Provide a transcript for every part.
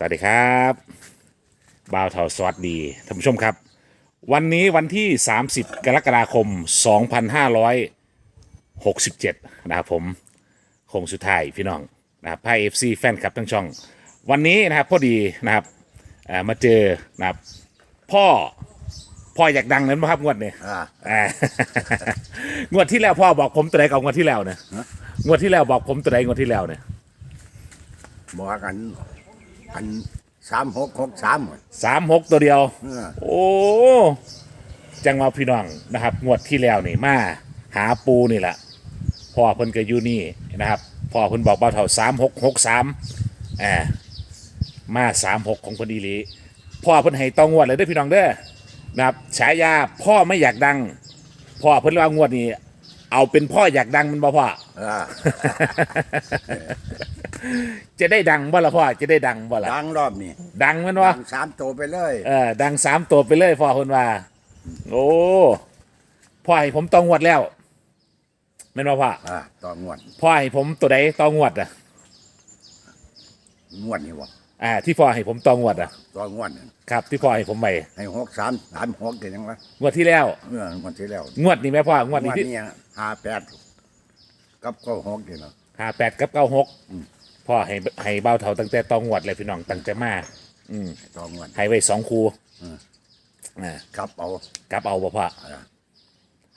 สวัสดีครับบ่าวเทาสวัสดีท่านผู้ชมครับ วันนี้วันที่ 30 กรกฎาคม 2567 นะครับผมคงสุดท้ายพี่น้องนะครับไพ่เอฟซีแฟนคลับทั้งช่อง วันนี้นะครับพอดีนะครับเอ่อมาเจอนะครับพ่อพ่ออยากดังนั้นไหมครับงวดเนี่ยอ่าอ่า งวดที่แล้วพ่อบอกผมตัวไหนกับงวดที่แล้วเนี่ยฮะ งวดที่แล้วบอกผมตัวไหนงวดที่แล้วเนี่ยบอกกัน อันสามหกหกสามสามหกตัวเดียว เออโอ้จังมาพี่น้องนะครับ งวดที่แล้วนี่มาหาปูนี่แหละพ่อเพิ่นก็อยู่นี่นะครับพ่อเพิ่นบอกเบาเท่าสามหกหกสามอ่ามาสามหกของเพิ่นอีหลีพ่อเพิ่นให้ตองวดเลยเด้อพี่น้องเด้อนะครับฉายาพ่อไม่อยากดังพ่อเพิ่นว่างวดนี้เอาเป็นพ่ออยากดังมันบ่พ่ออ่า จะได้ดังบ่ละพ่อจะได้ดังบ่ละดังรอบนี้ดังแมันดัวะงสามตัวไปเลย เออดังสามตัวไปเลยพ่อคนว่า โอ้พ่อให้ผมตองวดแล้วแม่นว่าพ่ออ่าต่องวดพ่อให้ผมตัวใดตองวดอะงวดนี่วะอ่าที่พ่อให้ผมตองวดอะต่องวดนั่นครับ ที่พ่อให้ผมไปให้หกสามสามหกเห็นยังวะงวดที่แล้ว เมื่องวดที่แล้วงวดนี้แม่พ่องวดนี้ที่ห้าแปดกับเก้าหกเห็นเนาะ ห้าแปดกับเก้าหกอืม พ่อให้ให้เบาเท่าตั้งแต่ตองวดเลยพี่น้องตั้งแต่มาอืมต่องวดให้ไว้สองคูอืม อ่ากับเอากลับเอาบ่พ่ออ่า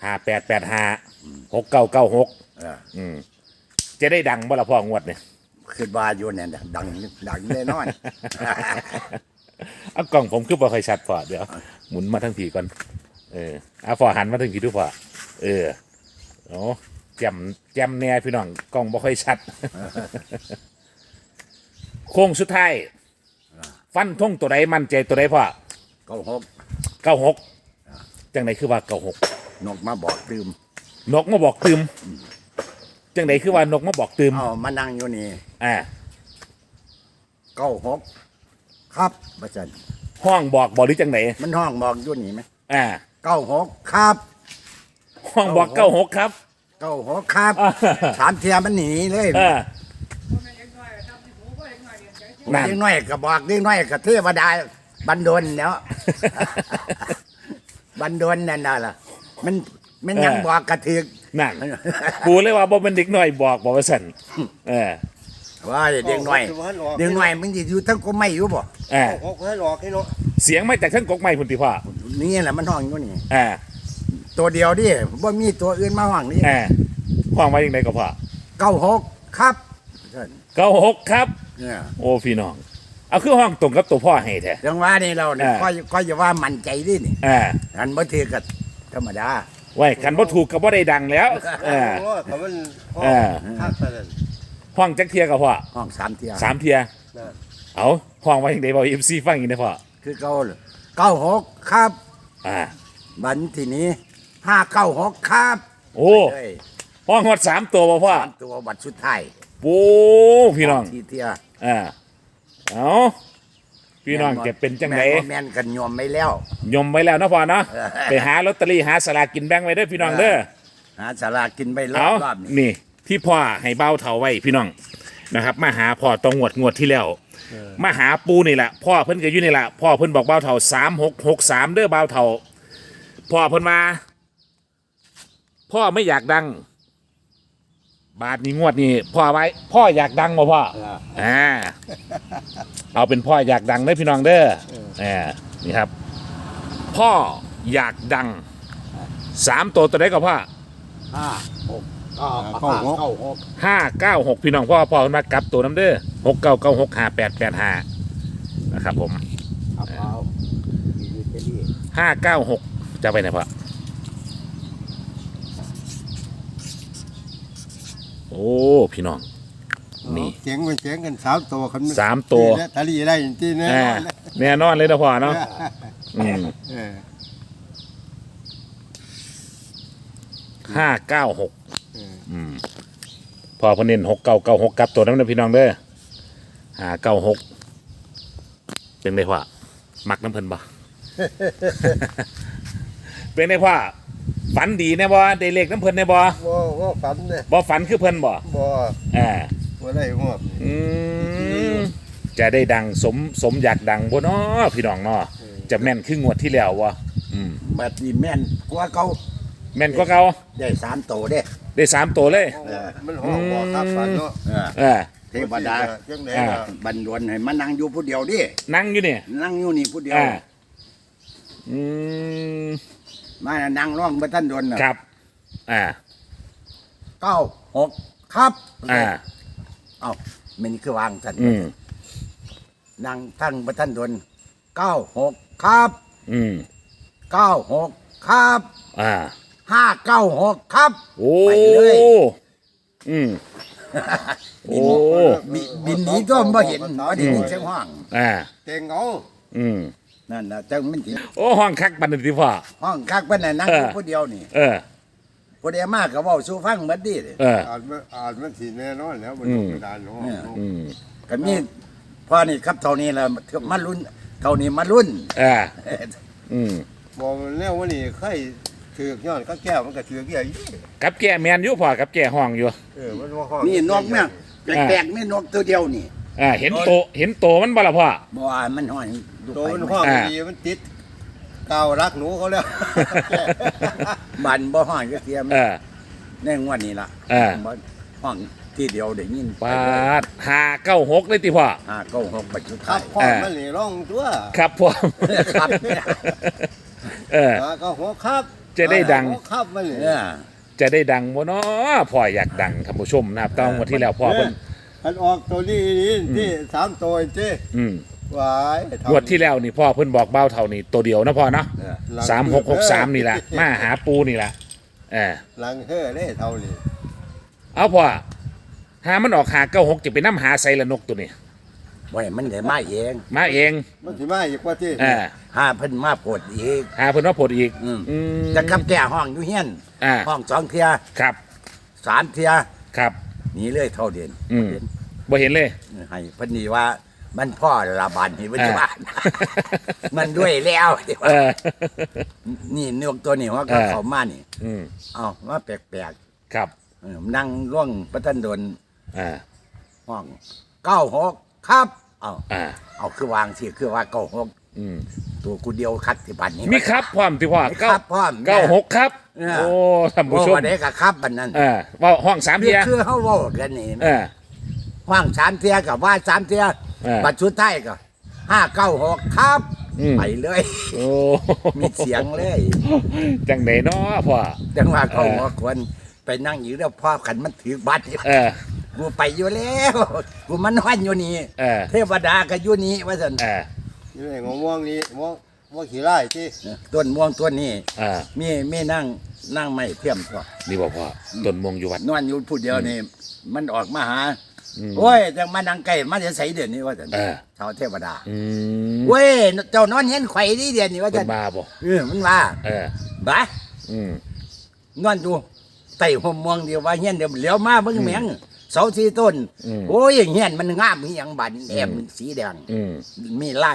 ห้าแปดแปดห้าหกเก้าเก้าหกอ่าอืมจะได้ดังบ่ละพ่องวดเนี่ยขึ้นบาอยู่เนี่ยนะดังดังแน่นอน เอากล่องผมคือบ่ค่อยชัดพอเดี๋ยวหมุนมาทั้งผีก่อนเออเอาพอหันมาทั้งผีดูพอเออโอ้แจมแจมแน่พี่น้องกล้องบ่ค่อยชัด โค้งสุดท้าย ฟันทงตัวใดมั่นใจตัวใดพ่อเก้าหกเก้าหกจังใดคือว่าเก้าหกนกมาบอกตืมนกมาบอกตืมจังใดคือว่านกมาบอกตืมเอามานั่งอยู่นี่อ่าเก้าหกครับประจันห้องบอกบอกหรือจังใดมันห้องบอกอยู่นี่ไหมอ่าเก้าหกครับห้องบอกเก้าหกครับเก้าหกครับอ่าสามเทียมันหนีเลย เออ นั่น เด็กน้อยก็บอกเด็กน้อยก็เทวดาบันดลเนาะ บันดลนั่นน่ะล่ะ มันมันยังเออ บอกกระถึก นั่น ปูเลยว่าบ่เป็นเด็กน้อยบอกบอกว่าสั่นเออว่าเด็กน้อยเด็กน้อยมันจะอยู่ทั้งก็ไม่อยู่บ่เออหกให้หลอกให้เนาะเสียงมาจากทั้งกกไม้พุ่นติพ่อนี่แหละมันห้องอยู่นี่เออตัวเดียวดิบ่มีตัวอื่นมาห้องนี่เออห้องไว้ยังไงก็พ่อเก้าหกครับเก้าหกครับ เนี่ยโอ้พี่น้อง เอาคือห้องตรงกับตัวพ่อให้แท้จังว่านี่เราเนี่ยเออ ก็ก็จะว่ามั่นใจดินี่เอออันบ่ถือกับธรรมดาไว้คันบ่ถูกก็บ่ได้ดังแล้วเออโอ้ยเขามันพ่อเออทักไปเลยห้องจักเทียก็พ่อห้องสามเทียสามเทีย นะเอาห้องไว้ยังไงบอก MC ฟังอีกนะพ่อคือเก้าเก้าหกครับ อ่า บันทีนี้ห้าเก้าหกครับโอ้เฮ้ยห้องฮอดสามตัวบ่พ่อ สามตัวบัตรสุดท้ายโอ้พี่น้อง ทีเทีย อ่าเอาพี่น้องจะเป็นจังไดแม่บ่แม่นกันยอมไม่แล้ว ยมไว้แล้วนะพ่อเนาะเออไปหาลอตเตอรี่หาสลากกินแบ่งไว้เด้อพี่น้องเด้อ หาสลากกินไปรอเอาบรอบนี้นี่ ที่พ่อให้เบ้าเถาไว้พี่น้องนะครับ มาหาพ่อตองงวดงวดที่แล้วมาหาปูนี่แหละพ่อเพิ่นก็อยู่นี่แหละพ่อเพิ่นบอกเบ้าเถาสามหกหกสามเด้อเบ้าเถาพ่อเพิ่นมา พ่อไม่อยากดัง บาทนี้งวดนี้พ่อไว้ พ่ออยากดังบ่พ่อเอออ่าเอาเป็นพ่ออยากดังได้อพี่น้องเด้ออ่านี่ครับ พ่ออยากดังสามตัวตัวไหนก็พ่อห้าหกเก้าเก้าหกเก้าหกห้าเก้าหกพี่น้องพ่อพ่อมากลับตัวน้ำเด้อหกเก้าเก้าหกห้าแปดแปดห้านะครับผมเอาเอามีลอตเตอรี่ห้าเก้าหกจะไปไหนพ่อ โอ้พี่น้อง นี่เสียงมันเสียงกันสามตัวคันสามตัวทะลีได้จริงๆแน่อ่านอนนะแน่นอนเลยนะพ่อเนาะอืมเออห้าเก้าหกเอออืมพอเพนเน้นหกเก้าเก้าหกกลับตัวน้ำเด้อพี่น้องเด้อห้าเก้าหกเป็นไงพ่อมักน้ำเพิ่นบ่ เป็นไงพ่อ ฝันดีแน่บ่ได้เลขน้ำเพิ่นแน่บ่บ่บ่ฝันเนี่ยบ่ฝันคือเพิ่นบ่บ่อ่าบ่ได้งวดอืมจะได้ดังสมสมอยากดังบ่เนาะพี่น้องเนาะจะแม่นคืองวดที่แล้ววะอืมบัดนี้แม่นกว่าเขาแม่นกว่าเก่าได้สามโตเด้ได้สามตัวเลยมันห้องบอกครับฝันเนาะเออเออเทวดาจังได๋อ่าล่ะบันดวนให้มานั่งอยู่ผู้เดียวดินั่งอยู่เนี่ยนั่งอยู่นี่ผู้เดียวอ่าอืม มานั่งร้องบ่ทันโดนน่ะครับ อ่า เก้าหกครับอ่า เอ้ามันคือวางท่านอืม นั่งทั้งบ่ทันโดนเก้าหกครับอืม เก้าหกครับอ่า ห้าเก้าหกครับ โอ้ไปเลย อืม โอ้ บิบินหนีก็บ่เห็นบ่ได้ยินเสียงห้องอ่า เต็งเอาอืม นั่นน่ะจังมันสิโอ้ห้องคักบันทึกที่พ่อ ห้องคักเพิ่นน่ะนั่งอยู่เออ ผู้เดียวนี่เออ ผู้เดียวมาก็เว้าสู่ฟังหมดดิเออ อ่านมันอ่านมันสิแน่นอนแล้วบนอืม กระดานเนาะเนี่ยอืมก็มีพอนี่ครับเท่านี้ล่ะมารุ่นเท่านี้มารุ่นอ่าอืมบอกมันแล้วว่านี่ใครถือกย้อนก็แก้วมันก็ถือกใหญ่กับแก่แมนอยู่พ่อกับแก่ห้องอยู่ เออมันว่าห้องนี่นกเนี่ยแปลกๆนี่นกตัวเดียวนี่ อ่าเห็นโตเห็นโตมันบ่ละพ่อ บ่ว่ามันห้อยดูตัวไปมันมันห้องอ่า ดีมันติดกาวรักหนูเขาแล้วบันบ่ห้อยก็เทียมเออ ในงวดนี้ล่ะเออ บ่ห้องที่เดียวได้ยินปาดหาเก้าหกเลยติพ่อห้าเก้าหกไปสุดครัท้าบยพ่ออ่ามันนี่ร้องตัวครับพ่อครับเออ อ่าก็หัวครับจะได้ดัง หัวครับมันนี่ เนี่ยจะได้ดังบ่เนาะพ่ออยากดังท่านผู้ชมนะครับต้องวันที่แล้วพ่อเพิ่น มันออกตัวนี้นี่ที่สามตัวเจ้อืมหวายงวดที่แล้วนี่พ่อเพิ่นบอกเบ้าเท่านี้ตัวเดียวนะพ่อเนาะเออสามหกหกสามนี่แหละมาหาปูนี่แหละเออหลังเฮ้อได้เท่านี้เอาพ่อหามันออกหาเก้าหกจะไปน้ำหาไซละนกตัวนี้ บ่ให้มันได้มาเองมาเองมันสิมาอีกว่าที่เออหาเพิ่นมาโปรดอีก หาเพิ่นว่าผลอีกอืม อืมจะกับแก่ห้องอยู่เฮียนอ่าห้องสองเทียครับสามเทียครับ หนีเลยเท่าเด่นอืม บ่เห็นเลย ให้เพิ่นนี่ว่ามันพ่อละบานนี่เพิ่นอ่าจะว่า มันด้วยแล้วที่ว่าเออนี่นกตัวนี้ว่าก็เออ เข้ามานี่ อืมเอ้ามาแปลกครับ ๆเออนั่งร่วงประทันโดนอ่า ห้องเก้าหกครับ เอ้าอ่า เอาคือวางสิคือว่าเก้าหกอืม ตัวกูเดียวคัดที่บ้านนี้มีครับพร้อมที่พ่อมีเก้าครับพร้อม เก้าหกครับเนี่ยโอ้ท่านบ่ผู้ชมว่าได้ก็ครับบัดนั้นเออว่าห้องสามคือเทียคือเฮาเว้ากันนี่เออห้องสามเทียกับว่าสามเทียเออบัดสุดท้ายก็ห้าเก้าหกครับอืม ไปเลย โอ้มีเสียงเลย จังไดเนาะพ่อ จังว่าเขาเออหัวควรไปนั่งอยู่แล้วพ่อขันมันถือบัตรเออ กูไปอยู่แล้ว กูมันนอนอยู่นี่ เออ เทวดาก็อยู่นี่ว่าสันเออ นี่ไงม่วงนี้ม่วงม่วงขี้ไร่ที่ต้นม่วงต้นนี้อ่า มีมีนั่งนั่งไม่เทียมตัวนี่บอกพ่อต้นมงอยู่วัด นอนอยู่ผู้เดียวนี่มันออกมาหาอืม โอ้ยจังมานั่งใกล้มาจะใส่เดือนนี้ว่าสันเออ ชาวเทวดาอืมเว้ยเจ้านอนเห็นไข่ดีเดือนนี้ว่าเป็สันนบ้าบ่เออมันว่าเออ บ้าอืมนอนอยู่ไต่ห่มม่วงเดียวว่าเฮียนเดียวเหลียวมาเบิ่งแมง เสาสีต้น อืม โอ้ยเฮียนมันงามเฮียงบันแอมสีแดง อืมมีไล่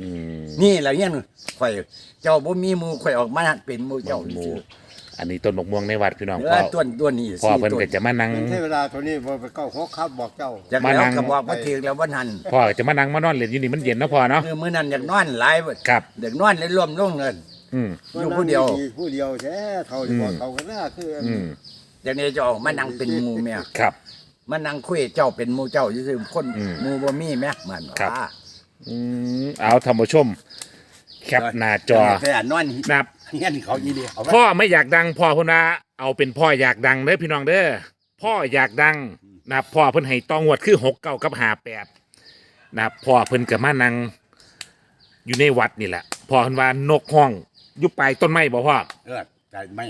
อืมนี่แหละเฮียนข่อย เจ้าบ่มีหมู่ข่อยออกมาเป็นหมู่เจ้าหมูอันนี้ต้นมะม่วงในวัดพี่น้องเอพ่ออต้นตัวนี้พ่อสี่เพิ่นต้นก็จะมานั่งเป็นเทวดาตัวนี้บ่ไปเก้าหกครับบอกเจ้า จากมาแล้นั่วง ก็บอกว่าถึกแล้ววันหันพ่อก็จะมานั่งมานอนเล่นอยู่นี่มันเย็นนะพ่อเนาะเออมื้อนั้นอยากนอนหลายเบิดครับ อยากนอนเลยรวมลงเงิน อืม อยู่ผู้เดียว ผู้เดียวแท้เท่าที่บอกเท่ากันน่าคือออืมจากนี้จะออกมานั่งเป็นหมู่แม่ ครับ มานั่งคุยเจ้าเป็นหมู่เจ้าซื่อๆคนอืม หมู่บ่มีแม่มันครับ ว่าอืมเอาท่านผู้ชม แคปหน้าจอแต่นอนนับเฮียนเขาอีเดียวเอาไว้พ่อไม่อยากดังพ่อเพิ่นว่าเอาเป็นพ่ออยากดังเด้อพี่น้องเด้อพ่ออยากดังนะครับพ่อเพิ่นให้ตองวดคือหกเก้ากับหาแปดนะครับพ่อเพิ่นก็มานั่งอยู่ในวัดนี่แหละพ่อเพิ่นว่านกห้องอยู่ปลายต้นไม้บ่พ่อเออใจไม่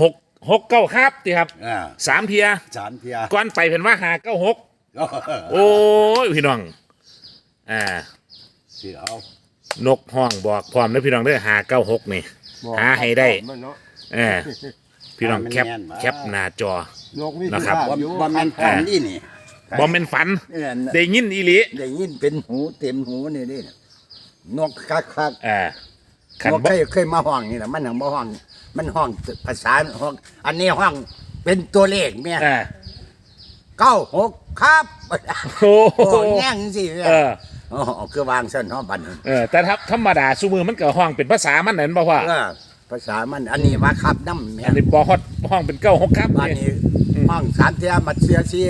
หก หกเก้าครับติครับอ่าสามเทียสามเทียก่อนไปเพิ่นว่าหาเก้าหกโอ้ยพี่น้องอ่าเสียวนกห้องบอกพร้อมเด้อพี่น้องเด้อหาเก้าหกนี่บอกหาให้ได้มันเนาะเออพี่น้องแคปแคปหน้าจอ นกมีนะครับที่ว่าอยู่ว่ามันพร้อมนี่นี่บอมเป็นฝัน เออได้ยินอีหลีได้ยินเป็นหูเต็มหูนี่ดินกคักคักอ่าขันนกบ่เคยเคยมาห้องนี่แหละมันหังมาห้อง มันห้องภาษาห้อง อันนี้ห้องเป็นตัวเลขเนี่ยอ่าเก้าหกครับโอ้โอ้โหแง่งสิเนี่ยเอออ๋อคือวางเส้นห้องบันเออแต่ถ้าธรรมดาซุมือมันก็ห้องเป็นภาษามันนั่นบ่พ่อเออภาษามันอันนี้ว่าขับน้ำแม่อันนี้บ่ฮอดห้องเป็นเก้าหกครับอันนี่นี้ห้องสามเทียมัดเสียชี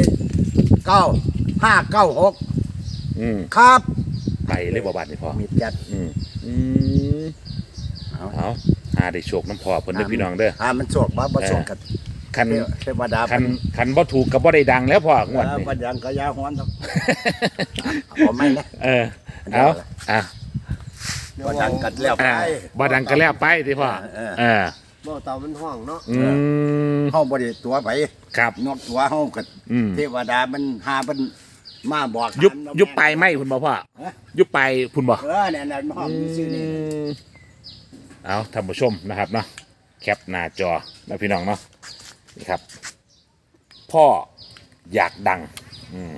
เก้าห้าเก้าหกอืมครับไปเลยบ่บาดนี่พ่อมีจัดอืมอืมเอาเอา หาได้โชคน้ำพ่อเพิ่นเด้อพี่น้องเด้ออ่ามันโศกบ่บ่โศกกับคัน เทวดาคันคันบ่ถูกก็บ่ได้ดังแล้วพ่องวดเออนี้บัดยังก็ยาฮ้อนครับเอาไม่นะเออเอาอะบัดยังกัดแล้วไปอ่าบ่ดังก็แล้วไปติพ่อเออเออบ่เตามันห้องเนาะอืมเฮาบ่ได้ตัวไปครับนอกตัวเฮาก็อืมเทวดามันหาเพิ่นมาบอกยุบหายุบไปไหมคุณบ่พ่อฮะยุบไปคุณบ่เออเนี่ยน่ะห้องอยู่ซื่อนี่ เอาท่านผู้ชมนะครับเนาะแคปหน้าจอนะพี่น้องเนาะนี่ครับ พ่ออยากดัง อืม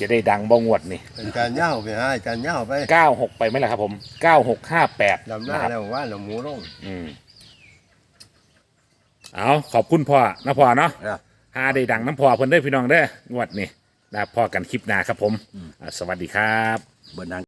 จะได้ดังบ้งวดนี่เป็นการย่าวไปหาอาจารย์ย่าวไปเก้าหกไปไหมล่ะครับผมเก้าหกห้าแปดดำหนะน้าครับแล้วว่าเราหมูลงอืมเอาขอบคุณพ่อนะพ่อเนาะเออหาได้ดังน้ำพ่อเพิ่นได้อพี่น้องเด้องวดนี่นะครับพ่อกันคลิปหน้าครับผมอ่าสวัสดีครับบ่ดัง